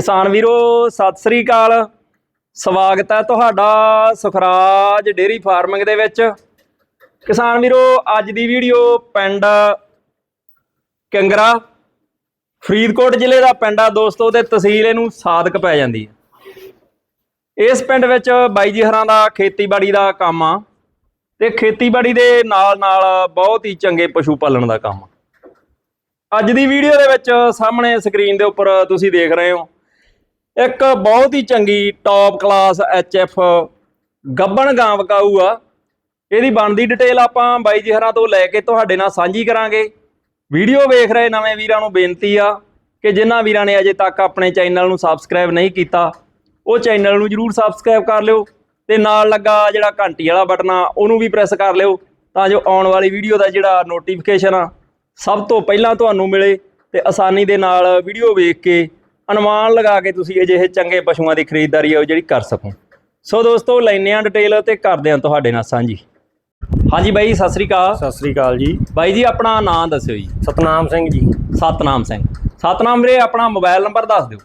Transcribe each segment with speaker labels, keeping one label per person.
Speaker 1: ਕਿਸਾਨ ਵੀਰੋ, ਸਤਿ ਸ੍ਰੀ ਅਕਾਲ। ਸਵਾਗਤ ਹੈ ਤੁਹਾਡਾ ਸੁਖਰਾਜ ਡੇਰੀ ਫਾਰਮਿੰਗ ਦੇ ਵਿੱਚ। ਕਿਸਾਨ ਵੀਰੋ, ਅੱਜ ਦੀ ਵੀਡੀਓ ਪਿੰਡ ਕੰਗਰਾ, ਫਰੀਦਕੋਟ ਜ਼ਿਲ੍ਹੇ ਦਾ ਪਿੰਡ ਆ। ਦੋਸਤੋ ਤੇ ਤਹਿਸੀਲ ਇਹਨੂੰ ਸਾਦਕ ਪੈ ਜਾਂਦੀ ਹੈ। ਇਸ ਪਿੰਡ ਵਿੱਚ ਬਾਈ ਜੀ ਹਰਾਂ ਦਾ ਖੇਤੀਬਾੜੀ ਦਾ ਕੰਮ ਆ ਤੇ ਖੇਤੀਬਾੜੀ ਦੇ ਨਾਲ ਨਾਲ ਬਹੁਤ ਹੀ ਚੰਗੇ ਪਸ਼ੂ ਪਾਲਣ ਦਾ ਕੰਮ ਅੱਜ ਦੀ ਵੀਡੀਓ ਦੇ ਵਿੱਚ ਸਾਹਮਣੇ ਸਕਰੀਨ ਦੇ ਉੱਪਰ ਤੁਸੀਂ ਦੇਖ ਰਹੇ ਹੋ। ਇੱਕ ਬਹੁਤ ਹੀ ਚੰਗੀ ਟੌਪ ਕਲਾਸ ਐਚਐਫ ਗੱਬਣ ਗਾਂ ਵਕਾਊ ਆ। ਇਹਦੀ ਬਣਦੀ ਡਿਟੇਲ ਆਪਾਂ ਬਾਈ ਜੀ ਹਰਾਂ ਤੋਂ ਲੈ ਕੇ ਤੁਹਾਡੇ ਨਾਲ ਸਾਂਝੀ ਕਰਾਂਗੇ। ਵੀਡੀਓ ਵੇਖ ਰਹੇ ਨਵੇਂ ਵੀਰਾਂ ਨੂੰ ਬੇਨਤੀ ਆ ਕਿ ਜਿਨ੍ਹਾਂ ਵੀਰਾਂ ਨੇ ਅਜੇ ਤੱਕ ਆਪਣੇ ਚੈਨਲ ਨੂੰ ਸਬਸਕ੍ਰਾਈਬ ਨਹੀਂ ਕੀਤਾ, ਉਹ ਚੈਨਲ ਨੂੰ ਜਰੂਰ ਸਬਸਕ੍ਰਾਈਬ ਕਰ ਲਿਓ ਤੇ ਨਾਲ ਲੱਗਾ ਜਿਹੜਾ ਘੰਟੀ ਵਾਲਾ ਬਟਨ ਆ, ਉਹਨੂੰ ਵੀ ਪ੍ਰੈਸ ਕਰ ਲਿਓ ਤਾਂ ਜੋ ਆਉਣ ਵਾਲੀ ਵੀਡੀਓ ਦਾ ਜਿਹੜਾ ਨੋਟੀਫਿਕੇਸ਼ਨ ਆ, ਸਭ ਤੋਂ ਪਹਿਲਾਂ ਤੁਹਾਨੂੰ ਮਿਲੇ ਤੇ ਆਸਾਨੀ ਦੇ ਨਾਲ ਵੀਡੀਓ ਵੇਖ ਕੇ ਅਨੁਮਾਨ ਲਗਾ ਕੇ ਤੁਸੀਂ ਅਜਿਹੇ ਚੰਗੇ ਪਸ਼ੂਆਂ ਦੀ ਖਰੀਦਦਾਰੀ ਉਹ ਜਿਹੜੀ ਕਰ ਸਕੋ। ਸੋ ਦੋਸਤੋ ਲੈਨੇ ਆ ਡਿਟੇਲ ਤੇ ਕਰਦੇ ਆ ਤੁਹਾਡੇ ਨਾਲ ਸਾਂਝੀ। ਹਾਂਜੀ ਬਾਈ ਸਤਿ ਸ੍ਰੀ ਅਕਾਲ।
Speaker 2: ਸਤਿ ਸ੍ਰੀ ਅਕਾਲ ਜੀ।
Speaker 1: ਬਾਈ ਜੀ ਆਪਣਾ ਨਾਮ ਦੱਸਿਓ ਜੀ।
Speaker 2: ਸਤਨਾਮ ਸਿੰਘ ਜੀ।
Speaker 1: ਸਤਨਾਮ ਸਿੰਘ। ਸਤਨਾਮ ਵੀਰੇ ਆਪਣਾ ਮੋਬਾਈਲ ਨੰਬਰ ਦੱਸ ਦਿਓ।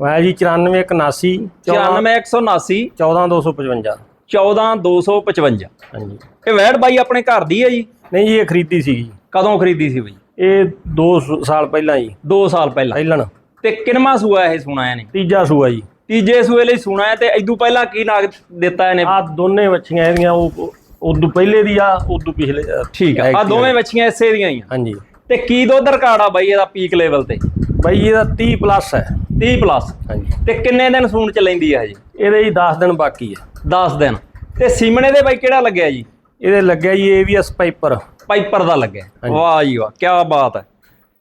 Speaker 2: ਮੈਂ ਜੀ 9481
Speaker 1: 94179
Speaker 2: 14255
Speaker 1: 14255
Speaker 2: ਹਾਂਜੀ।
Speaker 1: ਇਹ ਵੈੜ ਬਾਈ ਆਪਣੇ ਘਰ ਦੀ ਹੈ ਜੀ?
Speaker 2: ਨਹੀਂ ਜੀ ਇਹ ਖਰੀਦੀ ਸੀ ਜੀ
Speaker 1: ਕਦੋਂ ਖਰੀਦੀ ਸੀ ਬਈ?
Speaker 2: ਇਹ 2 ਸਾਲ ਪਹਿਲਾਂ ਜੀ।
Speaker 1: 2 ਸਾਲ ਪਹਿਲਾਂ।
Speaker 2: ਪਹਿਲਣ।
Speaker 1: ਤੇ ਕਿੰਨਵਾਂ ਸੂਆ ਇਹ ਸੁਣਾ ਇਹਨੇ
Speaker 2: ਤੀਜਾ ਸੂਆ ਜੀ।
Speaker 1: ਤੀਜੇ ਸੂਏ ਲਈ ਸੁਣਾ ਹੈ ਤੇ ਇਦੋਂ ਪਹਿਲਾਂ ਕੀ ਨਾਗ ਦਿੱਤਾ ਇਹਨੇ?
Speaker 2: ਆ ਦੋਨੇ ਬੱਚੀਆਂ ਇਹਦੀਆਂ ਉਹ ਉਦੋਂ ਪਹਿਲੇ ਦੀ ਆ ਉਦੋਂ ਪਿਛਲੇ
Speaker 1: ਠੀਕ ਆ ਆ। ਦੋਵੇਂ ਬੱਚੀਆਂ ਇਸੇ ਦੀਆਂ ਹੀ ਆ।
Speaker 2: ਹਾਂਜੀ।
Speaker 1: ਤੇ ਕੀ ਦੁੱਧ ਰਿਕਾਰਡ ਆ ਬਾਈ ਇਹਦਾ ਪੀਕ ਲੈਵਲ ਤੇ?
Speaker 2: ਬਾਈ ਇਹਦਾ 30 ਪਲੱਸ ਹੈ।
Speaker 1: 30 ਪਲੱਸ
Speaker 2: ਹਾਂਜੀ।
Speaker 1: ਤੇ ਕਿੰਨੇ ਦਿਨ ਸੂਣ ਚ ਲੈਂਦੀ ਆ ਹਜੇ
Speaker 2: ਇਹਦੇ ਜੀ 10 ਦਿਨ ਬਾਕੀ ਹੈ
Speaker 1: 10 ਦਿਨ। ਤੇ ਸੀਮਣੇ ਦੇ ਬਾਈ ਕਿਹੜਾ ਲੱਗਿਆ ਜੀ?
Speaker 2: ਇਹਦੇ ਲੱਗਿਆ ਜੀ ਏਵੀਐਸ ਪਾਈਪਰ
Speaker 1: ਪਾਈਪਰ ਦਾ ਲੱਗਿਆ। ਵਾਹ ਜੀ ਵਾਹ ਕੀ ਬਾਤ ਹੈ।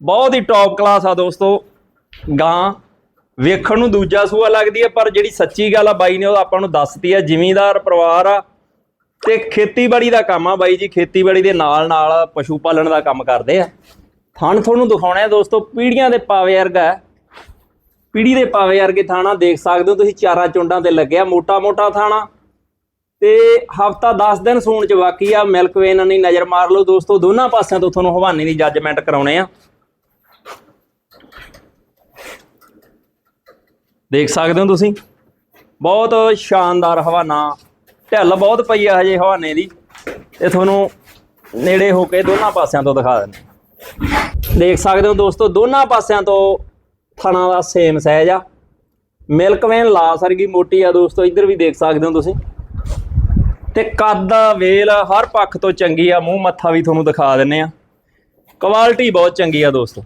Speaker 1: ਬਹੁਤ ਹੀ ਟੌਪ ਕਲਾਸ ਆ ਦੋਸਤੋ। ਗਾਂ ਵੇਖਣ ਨੂੰ ਦੂਜਾ ਸੂਆ ਲੱਗਦੀ ਹੈ, ਪਰ ਜਿਹੜੀ ਸੱਚੀ ਗੱਲ ਆ ਬਾਈ ਨੇ ਉਹ ਆਪਾਂ ਨੂੰ ਦੱਸਤੀ ਹੈ ਜ਼ਿਮੀਂਦਾਰ ਪਰਿਵਾਰ ਆ ਤੇ ਖੇਤੀਬਾੜੀ ਦਾ ਕੰਮ ਆ ਬਾਈ ਜੀ, ਖੇਤੀਬਾੜੀ ਦੇ ਨਾਲ ਨਾਲ ਪਸ਼ੂ ਪਾਲਣ ਦਾ ਕੰਮ ਕਰਦੇ ਆ। ਥਣ ਤੁਹਾਨੂੰ ਦਿਖਾਉਣਾ ਹੈ ਦੋਸਤੋ, ਪੀੜੀਆਂ ਦੇ ਪਾਵੇ ਵਰਗਾ ਪੀੜੀ ਦੇ ਪਾਵੇ ਵਰਗੇ ਥਾਣਾ ਦੇਖ ਸਕਦੇ ਹੋ ਤੁਸੀਂ, ਚਾਰਾਂ ਚੁੰਡਾਂ ਤੇ ਲੱਗਿਆ ਮੋਟਾ ਮੋਟਾ ਥਾਣਾ। ਤੇ ਹਫਤਾ 10 ਦਿਨ ਸੂਣ ਚ ਬਾਕੀ ਆ, ਮਿਲਕ ਵੇਨ ਨਹੀਂ ਨਜ਼ਰ ਮਾਰ ਲਓ ਦੋਸਤੋ, ਦੋਨਾਂ ਪਾਸਿਆਂ ਤੋਂ ਤੁਹਾਨੂੰ ਹਵਾਨੇ ਦੀ ਜੱਜਮੈਂਟ ਕਰਾਉਣੇ ਆ। ਦੇਖ ਸਕਦੇ ਹੋ ਤੁਸੀਂ? ਬਹੁਤ ਸ਼ਾਨਦਾਰ ਹਵਾਨਾ ਢਿੱਲ ਬਹੁਤ ਪਈ ਆ ਹਜੇ ਹਵਾਨੇ ਦੀ। ਤੇ ਤੁਹਾਨੂੰ ਨੇੜੇ ਹੋ ਕੇ ਦੋਨਾਂ ਪਾਸਿਆਂ ਤੋਂ ਦਿਖਾ ਦਿੰਦੇ ਦੇਖ ਸਕਦੇ ਹੋ ਦੋਸਤੋ, ਦੋਨਾਂ ਪਾਸਿਆਂ ਤੋਂ ਥਣਾ ਦਾ ਸੇਮ ਸਾਈਜ਼ ਆ। ਮਿਲਕ ਵੇਨ ਲਾ ਸਰਗੀ ਮੋਟੀ ਆ ਦੋਸਤੋ, ਇੱਧਰ ਵੀ ਦੇਖ ਸਕਦੇ ਹੋ ਤੁਸੀਂ। ਤੇ ਕੱਦ ਵੇਲ ਹਰ ਪੱਖ ਤੋਂ ਚੰਗੀ ਆ, ਮੂੰਹ ਮੱਥਾ ਵੀ ਤੁਹਾਨੂੰ ਦਿਖਾ ਦਿੰਨੇ ਆ ਕੁਆਲਿਟੀ ਬਹੁਤ ਚੰਗੀ ਆ ਦੋਸਤੋ।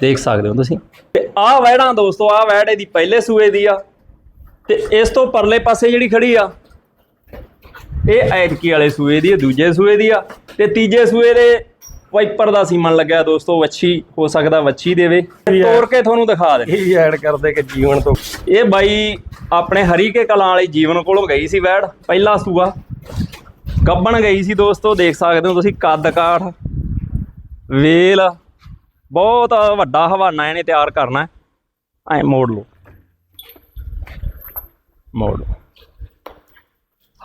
Speaker 1: ਦੇਖ ਸਕਦੇ ਹੋ ਤੁਸੀਂ। ਤੇ ਆਹ ਵੈੜਾਂ ਦੋਸਤੋ ਆਹ ਵੈੜ ਇਹਦੀ ਪਹਿਲੇ ਸੂਏ ਦੀ ਆ। ਤੇ ਇਸ ਤੋਂ ਪਰਲੇ ਪਾਸੇ ਜਿਹੜੀ ਖੜੀ ਆ ਇਹ ਐਤਕੀ ਵਾਲੇ ਸੂਏ ਦੀ ਆ ਦੂਜੇ ਸੂਏ ਦੀ ਆ। ਤੇ ਤੀਜੇ ਸੂਏ ਦੇ ਵਾਈਪਰ ਦਾ ਸੀਮਨ ਲੱਗਿਆ ਦੋਸਤੋ ਵੱਛੀ ਹੋ ਸਕਦਾ ਵੱਛੀ ਦੇਵੇ। ਤੋੜ ਕੇ ਤੁਹਾਨੂੰ ਦਿਖਾ ਦੇ।
Speaker 2: ਇਹ ਐਡ ਕਰਦੇ ਕਿ ਜੀਵਨ ਤੋਂ।
Speaker 1: ਇਹ ਬਾਈ ਆਪਣੇ ਹਰੀਕੇ ਕਲਾਂ ਵਾਲੇ ਜੀਵਨ ਕੋਲੋਂ ਗਈ ਸੀ ਵੈੜ ਪਹਿਲਾ ਸੂਆ। ਗੱਬਣ ਗਈ ਸੀ ਦੋਸਤੋ ਦੇਖ ਸਕਦੇ ਹੋ ਤੁਸੀਂ ਕੱਦ ਕਾਠ ਵੇਲ। ਬਹੁਤ ਵੱਡਾ ਹਵਾਨਾ ਇਹਨੇ ਤਿਆਰ ਕਰਨਾ ਐ ਮੋੜ ਲਓ। ਮੋੜ ਲਓ।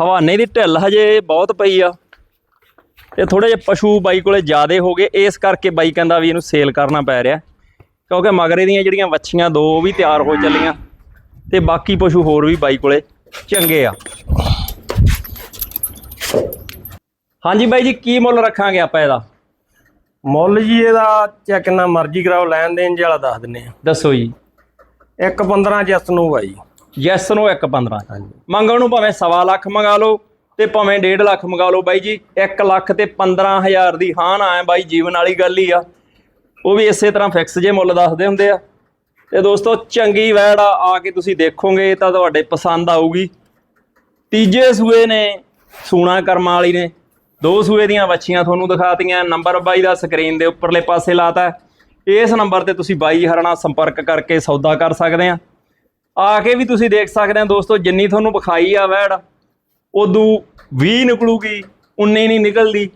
Speaker 1: ਹਵਾਨੇ ਦੀ ਢਿੱਲ ਹਜੇ ਬਹੁਤ ਪਈ ਆ। ਤੇ ਥੋੜੇ ਜਿਹੇ ਪਸ਼ੂ ਬਾਈ ਕੋਲੇ ਜ਼ਿਆਦੇ ਹੋ ਗਏ। ਇਸ ਕਰਕੇ ਬਾਈ ਕਹਿੰਦਾ ਵੀ ਇਹਨੂੰ ਸੇਲ ਕਰਨਾ ਪੈ ਰਿਹਾ। ਕਿਉਂਕਿ ਮਗਰੇ ਦੀਆਂ ਜਿਹੜੀਆਂ ਵੱਛੀਆਂ ਦੋ ਉਹ ਵੀ ਤਿਆਰ ਹੋ ਚੱਲੀਆਂ। ਤੇ ਬਾਕੀ ਪਸ਼ੂ ਹੋਰ ਵੀ ਬਾਈ ਕੋਲੇ ਚੰਗੇ ਆ। ਹਾਂਜੀ ਬਾਈ ਜੀ, ਕੀ ਮੁੱਲ ਰੱਖਾਂਗੇ ਆਪਾਂ ਇਹਦਾ?
Speaker 2: ਮੁੱਲ ਜੀ ਇਹਦਾ ਚੈੱਕ ਕਿੰਨਾ ਮਰਜ਼ੀ ਕਰਾਓ ਲੈਣ ਦੇਣ ਜੀ ਵਾਲਾ ਦੱਸ ਦਿੰਨੇ ਆ।
Speaker 1: ਦੱਸੋ ਜੀ।
Speaker 2: ਇੱਕ 15 ਜੈਸ ਨੂੰ ਆ ਜੀ
Speaker 1: ਯੈਸ ਨੂੰ 1 15
Speaker 2: ਹਾਂਜੀ।
Speaker 1: ਮੰਗਣ ਨੂੰ ਭਾਵੇਂ ਸਵਾ ਲੱਖ ਮੰਗਾ ਲਓ ਤੇ ਭਾਵੇਂ 1.5 ਲੱਖ ਮੰਗਾ ਲਓ ਬਾਈ ਜੀ 1 ਲੱਖ ਤੇ 15000 ਦੀ ਹਾਂ ਨਾ ਹੈ ਬਾਈ ਜੀਵਨ ਵਾਲੀ ਗੱਲ ਹੀ ਆ। ਉਹ ਵੀ ਇਸੇ ਤਰ੍ਹਾਂ ਫਿਕਸ ਜੇ ਮੁੱਲ ਦੱਸਦੇ ਹੁੰਦੇ ਆ। ਤੇ ਦੋਸਤੋ ਚੰਗੀ ਵੈੜ ਆ ਆ ਕੇ ਤੁਸੀਂ ਦੇਖੋਗੇ ਤਾਂ ਤੁਹਾਡੇ ਪਸੰਦ ਆਊਗੀ। ਤੀਜੇ ਸੂਏ ਨੇ ਸੂਣਾ ਕਰਮਾਂ ਵਾਲੀ ਨੇ। ਦੋ ਸੂਏ ਦੀਆਂ ਵੱਛੀਆਂ ਤੁਹਾਨੂੰ ਦਿਖਾਤੀਆਂ ਨੰਬਰ ਬਾਈ ਦਾ ਸਕਰੀਨ ਦੇ ਉੱਪਰਲੇ ਪਾਸੇ ਲਾਤਾ ਹੈ। ਇਸ ਨੰਬਰ ਤੇ ਤੁਸੀਂ ਬਾਈ ਹਰਣਾ ਸੰਪਰਕ ਕਰਕੇ ਸੌਦਾ ਕਰ ਸਕਦੇ ਆ। ਆ ਕੇ ਵੀ ਤੁਸੀਂ ਦੇਖ ਸਕਦੇ ਆ ਦੋਸਤੋ, ਜਿੰਨੀ ਤੁਹਾਨੂੰ ਵਿਖਾਈ ਆ ਵੈੜ ਉਦੋਂ 20 ਨਿਕਲੂਗੀ 19 ਨਹੀਂ ਨਿਕਲਦੀ।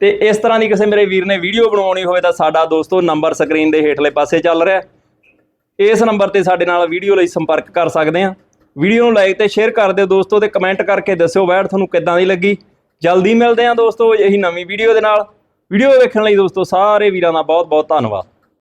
Speaker 1: ਤੇ ਇਸ ਤਰ੍ਹਾਂ ਦੀ ਕਿਸੇ ਮੇਰੇ ਵੀਰ ਨੇ ਵੀਡੀਓ ਬਣਾਉਣੀ ਹੋਵੇ ਤਾਂ ਸਾਡਾ ਦੋਸਤੋ ਨੰਬਰ ਸਕਰੀਨ ਦੇ ਹੇਠਲੇ ਪਾਸੇ ਚੱਲ ਰਿਹਾ ਇਸ ਨੰਬਰ ਤੇ ਸਾਡੇ ਨਾਲ ਵੀਡੀਓ ਲਈ ਸੰਪਰਕ ਕਰ ਸਕਦੇ ਆ। ਵੀਡੀਓ ਨੂੰ ਲਾਈਕ ਤੇ ਸ਼ੇਅਰ ਕਰ ਦਿਓ ਦੋਸਤੋ ਤੇ ਕਮੈਂਟ ਕਰਕੇ ਦੱਸਿਓ ਵੈੜ ਤੁਹਾਨੂੰ ਕਿੱਦਾਂ ਦੀ ਲੱਗੀ। ਜਲਦੀ ਮਿਲਦੇ ਹਾਂ ਦੋਸਤੋ, ਇਹੀ ਨਵੀਂ ਵੀਡੀਓ ਦੇ ਨਾਲ। ਵੀਡੀਓ ਵੇਖਣ ਲਈ ਦੋਸਤੋ, ਸਾਰੇ ਵੀਰਾਂ ਦਾ ਬਹੁਤ ਬਹੁਤ ਧੰਨਵਾਦ।